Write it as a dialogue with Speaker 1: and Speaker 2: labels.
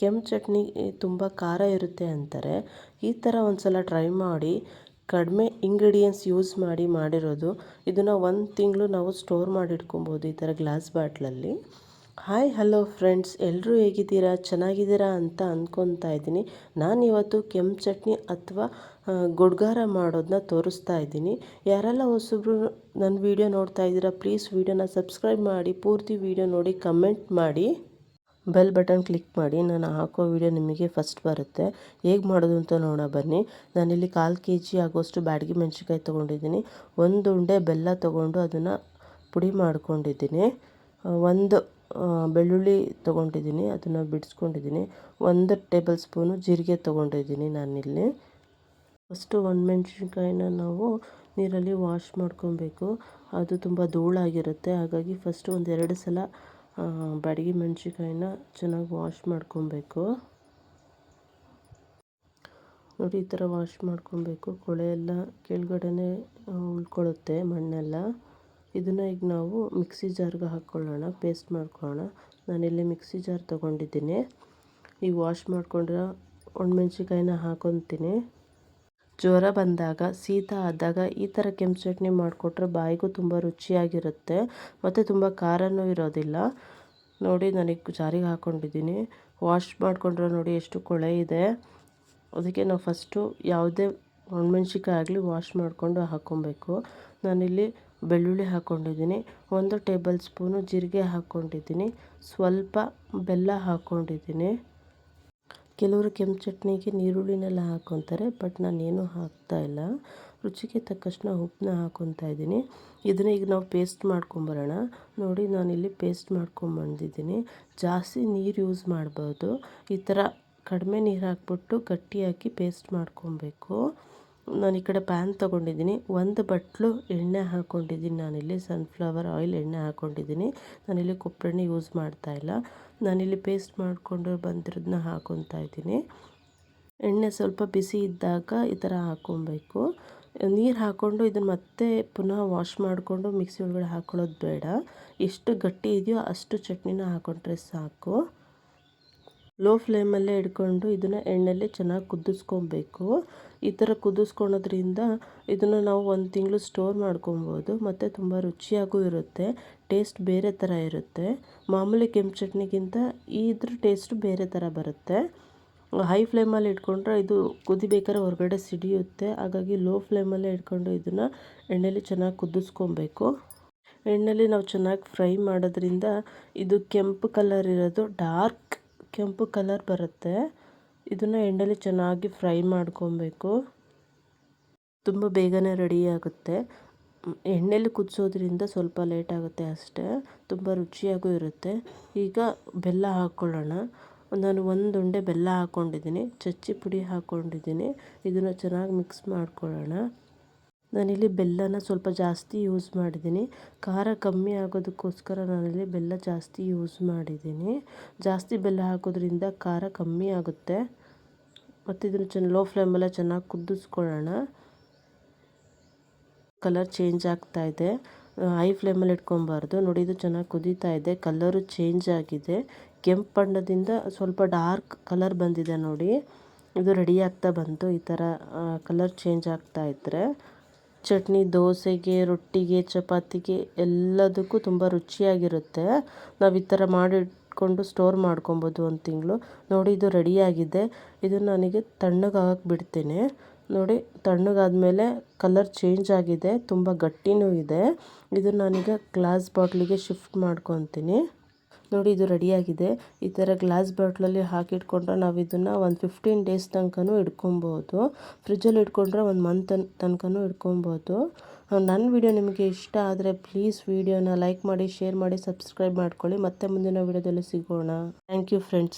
Speaker 1: ಕೆಂಪು ಚಟ್ನಿ ತುಂಬ ಖಾರ ಇರುತ್ತೆ ಅಂತಾರೆ. ಈ ಥರ ಒಂದು ಸಲ ಟ್ರೈ ಮಾಡಿ, ಕಡಿಮೆ ಇಂಗ್ರೀಡಿಯೆಂಟ್ಸ್ ಯೂಸ್ ಮಾಡಿ ಮಾಡಿರೋದು. ಇದನ್ನು ಒಂದು ತಿಂಗಳು ನಾವು ಸ್ಟೋರ್ ಮಾಡಿ ಇಟ್ಕೊಬೋದು ಈ ಥರ ಗ್ಲಾಸ್ ಬಾಟ್ಲಲ್ಲಿ ಹಾಯ್ ಹಲೋ ಫ್ರೆಂಡ್ಸ್ ಎಲ್ಲರೂ ಹೇಗಿದ್ದೀರಾ? ಚೆನ್ನಾಗಿದ್ದೀರಾ ಅಂತ ಅಂದ್ಕೊತಾ ಇದ್ದೀನಿ. ನಾನು ಇವತ್ತು ಕೆಂಪು ಚಟ್ನಿ ಅಥವಾ ಗುಡ್ಗಾರ ಮಾಡೋದನ್ನ ತೋರಿಸ್ತಾ ಇದ್ದೀನಿ. ಯಾರೆಲ್ಲ ಹೊಸಬ್ರು ನನ್ನ ವೀಡಿಯೋ ನೋಡ್ತಾ ಇದ್ದೀರಾ ಪ್ಲೀಸ್ ವೀಡಿಯೋನ ಸಬ್ಸ್ಕ್ರೈಬ್ ಮಾಡಿ, ಪೂರ್ತಿ ವೀಡಿಯೋ ನೋಡಿ ಕಮೆಂಟ್ ಮಾಡಿ. ಬೆಲ್ ಬಟನ್ ಕ್ಲಿಕ್ ಮಾಡಿ ನಾನು ಹಾಕೋ ವಿಡಿಯೋ ನಿಮಗೆ ಫಸ್ಟ್ ಬರುತ್ತೆ. ಹೇಗೆ ಮಾಡೋದು ಅಂತ ನೋಡೋಣ ಬನ್ನಿ. ನಾನಿಲ್ಲಿ ಕಾಲು ಕೆ ಜಿ ಆಗೋಷ್ಟು ಬ್ಯಾಡಗಿ ಮೆಣಸಿನ್ಕಾಯಿ ತೊಗೊಂಡಿದ್ದೀನಿ. ಒಂದು ಉಂಡೆ ಬೆಲ್ಲ ತೊಗೊಂಡು ಅದನ್ನು ಪುಡಿ ಮಾಡ್ಕೊಂಡಿದ್ದೀನಿ. ಒಂದು ಬೆಳ್ಳುಳ್ಳಿ ತೊಗೊಂಡಿದ್ದೀನಿ, ಅದನ್ನು ಬಿಡಿಸ್ಕೊಂಡಿದ್ದೀನಿ. ಒಂದು ಟೇಬಲ್ ಸ್ಪೂನು ಜೀರಿಗೆ ತೊಗೊಂಡಿದ್ದೀನಿ ನಾನಿಲ್ಲಿ. ಫಸ್ಟು ಒಂದು ಮೆಣಸಿನ್ಕಾಯಿನ ನಾವು ನೀರಲ್ಲಿ ವಾಶ್ ಮಾಡ್ಕೊಬೇಕು. ಅದು ತುಂಬ ಧೂಳಾಗಿರುತ್ತೆ. ಹಾಗಾಗಿ ಫಸ್ಟು ಒಂದೆರಡು ಸಲ ಬ್ಯಾಡಗಿ ಮೆಣಸಿನ್ಕಾಯಿನ ಚೆನ್ನಾಗಿ ವಾಶ್ ಮಾಡ್ಕೊಬೇಕು. ನೋಡಿ, ಈ ಥರ ವಾಶ್ ಮಾಡ್ಕೊಬೇಕು. ಕೊಳೆ ಎಲ್ಲ ಕೆಳಗಡೆನೇ ಉಳ್ಕೊಳ್ಳುತ್ತೆ ಮಣ್ಣೆಲ್ಲ. ಇದನ್ನು ಈಗ ನಾವು ಮಿಕ್ಸಿ ಜಾರ್ಗೆ ಹಾಕ್ಕೊಳ್ಳೋಣ, ಪೇಸ್ಟ್ ಮಾಡ್ಕೊಳ್ಳೋಣ. ನಾನಿಲ್ಲಿ ಮಿಕ್ಸಿ ಜಾರ್ ತೊಗೊಂಡಿದ್ದೀನಿ. ಈಗ ವಾಶ್ ಮಾಡ್ಕೊಂಡಿರೋ ಒಣಮೆಣ್ಸಿಕಾಯಿನ ಹಾಕೊತೀನಿ. ಜ್ವರ ಬಂದಾಗ, ಶೀತ ಆದಾಗ ಈ ಥರ ಕೆಂಪು ಚಟ್ನಿ ಮಾಡಿಕೊಟ್ರೆ ಬಾಯಿಗೂ ತುಂಬ ರುಚಿಯಾಗಿರುತ್ತೆ. ಮತ್ತು ತುಂಬ ಖಾರನೂ ಇರೋದಿಲ್ಲ. ನೋಡಿ ನನಗೆ ಜಾರಿಗೆ ಹಾಕ್ಕೊಂಡಿದ್ದೀನಿ ವಾಶ್ ಮಾಡಿಕೊಂಡ್ರೆ ನೋಡಿ ಎಷ್ಟು ಕೊಳೆ ಇದೆ. ಅದಕ್ಕೆ ನಾವು ಫಸ್ಟು ಯಾವುದೇ ಒಣಮೆಣ್ಸಿಕಾಯಿ ಆಗಲಿ ವಾಶ್ ಮಾಡಿಕೊಂಡು ಹಾಕ್ಕೊಬೇಕು ನಾನಿಲ್ಲಿ ಬೆಳ್ಳುಳ್ಳಿ ಹಾಕ್ಕೊಂಡಿದ್ದೀನಿ ಒಂದು ಟೇಬಲ್ ಸ್ಪೂನು ಜೀರಿಗೆ ಹಾಕ್ಕೊಂಡಿದ್ದೀನಿ ಸ್ವಲ್ಪ ಬೆಲ್ಲ ಹಾಕ್ಕೊಂಡಿದ್ದೀನಿ ಕೆಲವರು ಕೆಂಪು ಚಟ್ನಿಗೆ ನೀರುಳ್ಳಿನೆಲ್ಲ ಹಾಕ್ಕೊತಾರೆ, ಬಟ್ ನಾನೇನು ಹಾಕ್ತಾಯಿಲ್ಲ ರುಚಿಗೆ ತಕ್ಕಷ್ಟು ಉಪ್ಪನ್ನ ಹಾಕ್ಕೊತಾ ಇದ್ದೀನಿ. ಇದನ್ನ ಈಗ ನಾವು ಪೇಸ್ಟ್ ಮಾಡ್ಕೊಂಬರೋಣ. ನೋಡಿ, ನಾನಿಲ್ಲಿ ಪೇಸ್ಟ್ ಮಾಡ್ಕೊಂಬಂದಿದ್ದೀನಿ. ಜಾಸ್ತಿ ನೀರು ಯೂಸ್ ಮಾಡ್ಬೋದು ಈ ಥರ ಕಡಿಮೆ ನೀರು ಹಾಕ್ಬಿಟ್ಟು ಗಟ್ಟಿ ಹಾಕಿ ಪೇಸ್ಟ್ ಮಾಡ್ಕೊಬೇಕು. ನಾನು ಈ ಕಡೆ ಪ್ಯಾನ್ ತೊಗೊಂಡಿದ್ದೀನಿ. ಒಂದು ಬಟ್ಲು ಎಣ್ಣೆ ಹಾಕ್ಕೊಂಡಿದ್ದೀನಿ ನಾನಿಲ್ಲಿ ಸನ್ಫ್ಲವರ್ ಆಯಿಲ್ ಎಣ್ಣೆ ಹಾಕ್ಕೊಂಡಿದ್ದೀನಿ ನಾನಿಲ್ಲಿ ಕೊಬ್ಬರೆಣ್ಣೆ ಯೂಸ್ ಮಾಡ್ತಾ ಇಲ್ಲ. ನಾನಿಲ್ಲಿ ಪೇಸ್ಟ್ ಮಾಡಿಕೊಂಡು ಬಂದಿರೋದನ್ನ ಹಾಕೊತಾ ಇದ್ದೀನಿ. ಎಣ್ಣೆ ಸ್ವಲ್ಪ ಬಿಸಿ ಇದ್ದಾಗ ಈ ಥರ ಹಾಕ್ಕೊಬೇಕು ನೀರು ಹಾಕ್ಕೊಂಡು ಇದನ್ನು ಮತ್ತೆ ಪುನಃ ವಾಶ್ ಮಾಡಿಕೊಂಡು ಮಿಕ್ಸಿ ಒಳಗಡೆ ಹಾಕ್ಕೊಳ್ಳೋದು ಬೇಡ. ಎಷ್ಟು ಗಟ್ಟಿ ಇದೆಯೋ ಅಷ್ಟು ಚಟ್ನಿನ ಹಾಕ್ಕೊಂಡ್ರೆ ಸಾಕು. ಲೋ ಫ್ಲೇಮಲ್ಲೇ ಇಡ್ಕೊಂಡು ಇದನ್ನು ಎಣ್ಣೆಯಲ್ಲಿ ಚೆನ್ನಾಗಿ ಕುದಿಸ್ಕೊಬೇಕು ಈ ಥರ ಕುದಿಸ್ಕೊಳೋದ್ರಿಂದ ಇದನ್ನು ನಾವು ಒಂದು ತಿಂಗಳು ಸ್ಟೋರ್ ಮಾಡ್ಕೊಬೋದು. ಮತ್ತು ತುಂಬ ರುಚಿಯಾಗೂ ಇರುತ್ತೆ ಟೇಸ್ಟ್ ಬೇರೆ ಥರ ಇರುತ್ತೆ. ಮಾಮೂಲಿ ಕೆಂಪು ಚಟ್ನಿಗಿಂತ ಇದ್ರ ಟೇಸ್ಟ್ ಬೇರೆ ಥರ ಬರುತ್ತೆ. ಹೈ ಫ್ಲೇಮಲ್ಲಿ ಇಟ್ಕೊಂಡ್ರೆ ಇದು ಕುದಿಬೇಕಾದ್ರೆ ಹೊರಗಡೆ ಸಿಡಿಯುತ್ತೆ. ಹಾಗಾಗಿ ಲೋ ಫ್ಲೇಮಲ್ಲೇ ಇಟ್ಕೊಂಡು ಇದನ್ನು ಎಣ್ಣೆಲಿ ಚೆನ್ನಾಗಿ ಕುದಿಸ್ಕೊಬೇಕು. ಎಣ್ಣೆಯಲ್ಲಿ ನಾವು ಚೆನ್ನಾಗಿ ಫ್ರೈ ಮಾಡೋದ್ರಿಂದ ಇದು ಕೆಂಪು ಕಲರ್ ಇರೋದು ಡಾರ್ಕ್ ಕೆಂಪು ಕಲರ್ ಬರುತ್ತೆ. ಇದನ್ನು ಎಣ್ಣೆಲಿ ಚೆನ್ನಾಗಿ ಫ್ರೈ ಮಾಡ್ಕೊಬೇಕು. ತುಂಬ ಬೇಗನೆ ರೆಡಿ ಆಗುತ್ತೆ. ಎಣ್ಣೆಲಿ ಕುದಿಸೋದ್ರಿಂದ ಸ್ವಲ್ಪ ಲೇಟ್ ಆಗುತ್ತೆ ಅಷ್ಟೇ. ತುಂಬ ರುಚಿಯಾಗೂ ಇರುತ್ತೆ. ಈಗ ಬೆಲ್ಲ ಹಾಕ್ಕೊಳ್ಳೋಣ ನಾನು ಒಂದು ಉಂಡೆ ಬೆಲ್ಲ ಹಾಕ್ಕೊಂಡಿದ್ದೀನಿ ಚಚ್ಚಿ ಪುಡಿ ಹಾಕ್ಕೊಂಡಿದ್ದೀನಿ ಇದನ್ನು ಚೆನ್ನಾಗಿ ಮಿಕ್ಸ್ ಮಾಡ್ಕೊಳ್ಳೋಣ. ನಾನಿಲ್ಲಿ ಬೆಲ್ಲನ ಸ್ವಲ್ಪ ಜಾಸ್ತಿ ಯೂಸ್ ಮಾಡಿದ್ದೀನಿ. ಖಾರ ಕಮ್ಮಿ ಆಗೋದಕ್ಕೋಸ್ಕರ ನಾನಿಲ್ಲಿ ಬೆಲ್ಲ ಜಾಸ್ತಿ ಯೂಸ್ ಮಾಡಿದ್ದೀನಿ. ಜಾಸ್ತಿ ಬೆಲ್ಲ ಹಾಕೋದ್ರಿಂದ ಖಾರ ಕಮ್ಮಿ ಆಗುತ್ತೆ. ಮತ್ತು ಇದನ್ನು ಚೆನ್ನ ಲೋ ಫ್ಲೇಮಲ್ಲೇ ಚೆನ್ನಾಗಿ ಕುದಿಸ್ಕೊಳ್ಳೋಣ. ಕಲರ್ ಚೇಂಜ್ ಆಗ್ತಾ ಇದೆ. ಹೈ ಫ್ಲೇಮಲ್ಲಿ ಇಟ್ಕೊಬಾರ್ದು ನೋಡಿ ಇದು ಚೆನ್ನಾಗಿ ಕುದೀತಾ ಇದೆ. ಕಲರು ಚೇಂಜ್ ಆಗಿದೆ. ಕೆಂಪು ಬಣ್ಣದಿಂದ ಸ್ವಲ್ಪ ಡಾರ್ಕ್ ಕಲರ್ ಬಂದಿದೆ ನೋಡಿ. ಇದು ರೆಡಿ ಆಗ್ತಾ ಬಂತು. ಈ ಥರ ಕಲರ್ ಚೇಂಜ್ ಆಗ್ತಾ ಇದ್ದರೆ ಚಟ್ನಿ, ದೋಸೆಗೆ, ರೊಟ್ಟಿಗೆ, ಚಪಾತಿಗೆ ಎಲ್ಲದಕ್ಕೂ ತುಂಬ ರುಚಿಯಾಗಿರುತ್ತೆ. ನಾವು ಈ ಥರ ಮಾಡಿಟ್ಕೊಂಡು ಸ್ಟೋರ್ ಮಾಡ್ಕೊಬೋದು ಒಂದು ತಿಂಗಳು. ನೋಡಿ, ಇದು ರೆಡಿಯಾಗಿದೆ. ಇದು ನನಗೆ ತಣ್ಣಗಾಗಕ್ಕೆ ಬಿಡ್ತೀನಿ ನೋಡಿ ತಣ್ಣಗಾದಮೇಲೆ ಕಲರ್ ಚೇಂಜ್ ಆಗಿದೆ. ತುಂಬ ಗಟ್ಟಿನೂ ಇದೆ. ಇದು ನಾನೀಗ ಗ್ಲಾಸ್ ಬಾಟ್ಲಿಗೆ ಶಿಫ್ಟ್ ಮಾಡ್ಕೊತೀನಿ. ನೋಡಿ ಇದು ರೆಡಿಯಾಗಿದೆ. ಈ ಥರ ಗ್ಲಾಸ್ ಬಾಟ್ಲಲ್ಲಿ ಹಾಕಿಟ್ಕೊಂಡ್ರೆ ನಾವು ಇದನ್ನು ಒಂದು ಫಿಫ್ಟೀನ್ ಡೇಸ್ ತನಕನೂ ಇಟ್ಕೊಬೋದು. ಫ್ರಿಜ್ಜಲ್ಲಿ ಇಟ್ಕೊಂಡ್ರೆ ಒಂದು ಮಂತ್ ತನಕನೂ ಇಟ್ಕೊಬೋದು. ನನ್ನ ವಿಡಿಯೋ ನಿಮಗೆ ಇಷ್ಟ ಆದರೆ ಪ್ಲೀಸ್ ವಿಡಿಯೋನ ಲೈಕ್ ಮಾಡಿ ಶೇರ್ ಮಾಡಿ ಸಬ್ಸ್ಕ್ರೈಬ್ ಮಾಡ್ಕೊಳ್ಳಿ. ಮತ್ತೆ ಮುಂದಿನ ವಿಡಿಯೋದಲ್ಲಿ ಸಿಗೋಣ. Thank you friends